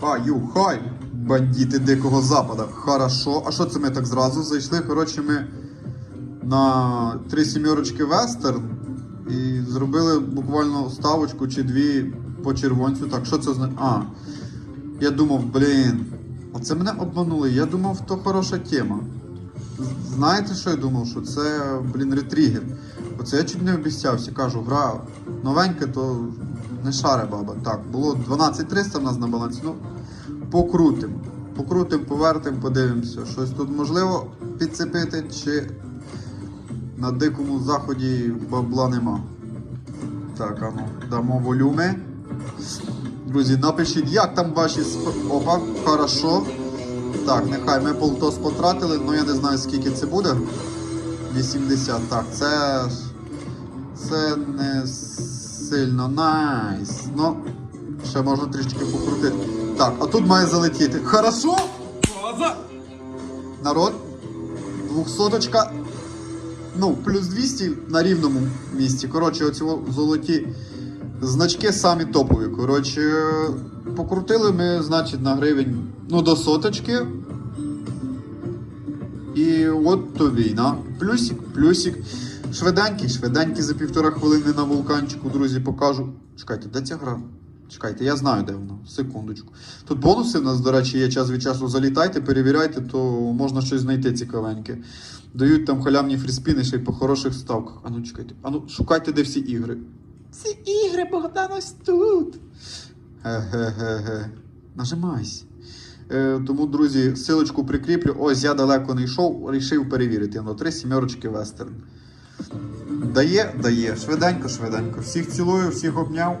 Хаю, хай! Бандити Дикого Запада. Хорошо. А що це ми так зразу зайшли? Коротше, ми на три сімерочки вестерн і зробили буквально ставочку чи дві по червонцю. Так, що це означає? А. Я думав, блін. Оце мене обманули. Я думав, то хороша тема. Знаєте, що я думав? Що це, блін, ретригер. Оце я чуть не обіцявся. Кажу, гра новенька, то не шаре баба. Так, було 12300 в нас на балансі. Ну, покрутимо. Покрутимо, повертимо, подивимося. Щось тут можливо підцепити, чи на дикому заході бабла нема. Так, а ну, дамо волюми. Друзі, напишіть, як там ваші сп... Опа, хорошо. Так, нехай ми полтос потратили, ну я не знаю скільки це буде. 80. Так, це. Це не сильно найс. Ну, ще можна трішки покрутити. Так, а тут має залетіти. Хорошо? Народ. Двохсоточка. Ну, плюс 200 на рівному місці. Коротше, оці золоті значки самі топові. Коротше, покрутили ми, значить, на гривень ну, до соточки. І от тобі, на. Плюсик, плюсик. Швиденький, швиденький за півтора хвилини на вулканчику, друзі, покажу. Чекайте, де ця гра? Чекайте, я знаю, де вона. Секундочку. Тут бонуси в нас, до речі, є час від часу. Залітайте, перевіряйте, то можна щось знайти цікавеньке. Дають там халявні фріспіни ще й по хороших ставках. Ану, чекайте. Ану, шукайте, де всі ігри. Всі ігри, Богдан, ось тут. Ге-ге-ге-ге. Нажимайся. Е, тому, друзі, силочку прикріплю. Ось я далеко не йшов, рішив перевірити. Ну, три сімерочки вестерн. Дає, дає. Швиденько, швиденько. Всіх цілую, всіх обняв.